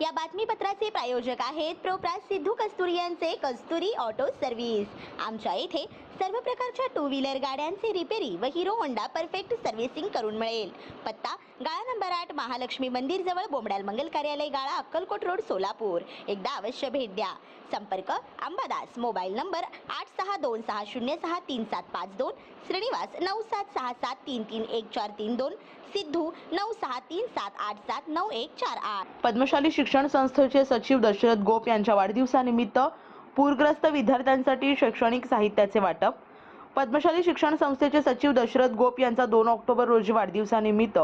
या बातमीपत्राचे प्रायोजक आहेत प्रोप्रास सिद्धू कस्तुरी यांचे कस्तुरी ऑटो सर्व्हिस. आमच्या येथे सर्व प्रकारच्या टू व्हीलर गाड्यांचे रिपेरी व हिरो होंडा परफेक्ट सर्व्हिसिंग करून मिळेल. पत्ता गाळा नंबर आठ महालक्ष्मी मंदिर जवळ बोंबडाल मंगल कार्यालय गाळा अक्कलकोट रोड सोलापूर. एकदा अवश्य भेट द्या. संपर्क अंबादास मोबाईल नंबर आठ सहा दोन सहा शून्य सहा तीन सात पाच दोन श्रीनिवास नऊ सात सहा सात तीन तीन एक चार तीन दोन सिद्धू नऊ सहा तीन सात आठ सात नऊ एक चार आठ. पद्मशाली शिक्षण संस्थेचे सचिव दशरथ गोप यांच्या वाढदिवसानिमित्त पूरग्रस्त विद्यार्थ्यांसाठी शैक्षणिक साहित्याचे वाटप पद्मशाली शिक्षण संस्थेचे सचिव दशरथ गोप यांचा दोन ऑक्टोबर रोजी वाढदिवसानिमित्त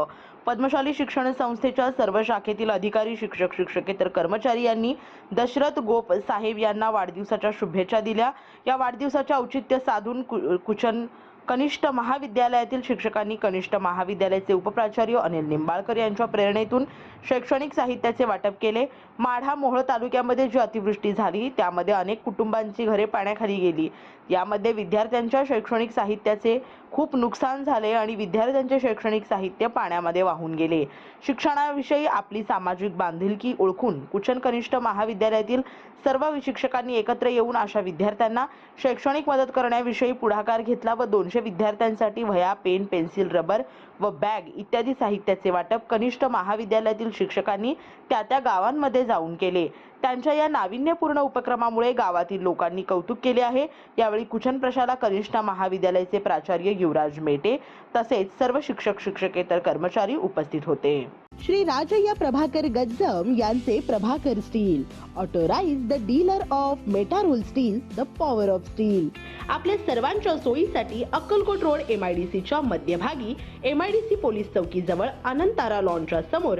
पद्मशाली शिक्षण संस्थेच्या सर्व शाखेतील अधिकारी शिक्षक शिक्षकेतर कर्मचारी यांनी दशरथ गोप साहेब यांना वाढदिवसाच्या शुभेच्छा दिल्या. या वाढदिवसाचे औचित्य साधून कु- कुचन कनिष्ठ महाविद्यालयातील शिक्षकांनी कनिष्ठ महाविद्यालयाचे उपप्राचार्य अनिल निंबाळकर यांच्या प्रेरणेतून शैक्षणिक साहित्याचे वाटप केले. माढा मोहोळ तालुक्यामध्ये जी अतिवृष्टी झाली त्यामध्ये अनेक कुटुंबांची घरे पाण्याखाली गेली. यामध्ये विद्यार्थ्यांच्या शैक्षणिक साहित्याचे खूप नुकसान झाले आणि विद्यार्थ्यांचे शैक्षणिक साहित्य पाण्यामध्ये वाहून गेले. शिक्षणाविषयी आपली सामाजिक बांधिलकी ओळखून कुचन कनिष्ठ महाविद्यालयातील सर्व शिक्षकांनी एकत्र येऊन अशा विद्यार्थ्यांना शैक्षणिक मदत करण्याविषयी पुढाकार घेतला व दोनशे विद्यार्थ्यांसाठी वह्या पेन पेन्सिल रबर व बॅग इत्यादी साहित्याचे वाटप कनिष्ठ महाविद्यालयातील शिक्षकांनी त्या त्या गावांमध्ये जाऊन केले. त्यांच्या या नाविन्यपूर्ण उपक्रमामुळे गावातील लोकांनी कौतुक केले आहे. यावेळी कुचन प्रशाला कनिष्ठ महाविद्यालयाचे प्राचार्य युवराज मेटे तसेच सर्व शिक्षक शिक्षकेतर कर्मचारी उपस्थित होते. श्री राजय्या प्रभाकर गज्जम यांचे Prabhakar steel. Authorised the dealer of Metarol steel the power of steel आपल्या सर्वांच्या सोयीसाठी Akkalkot road M I D सीच्या मध्यभागी M I D C police चौकीजवळ Anantara लॉनच्या समोर